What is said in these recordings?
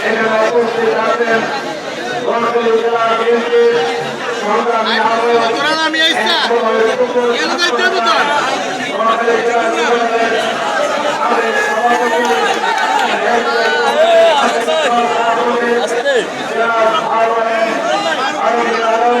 এখানে উপস্থিত আছেন নোয়াখালী জেলা বিএনপির সংগ্রামী আহ্বায়ক নোয়াখালী জেলা যুবদলের সাবেক সভাপতি জেলা আহ্বায়ক আরবিন আলম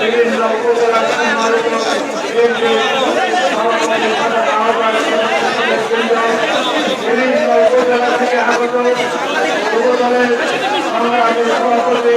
বিভিন্ন উপজেলা বিভিন্ন উপজেলা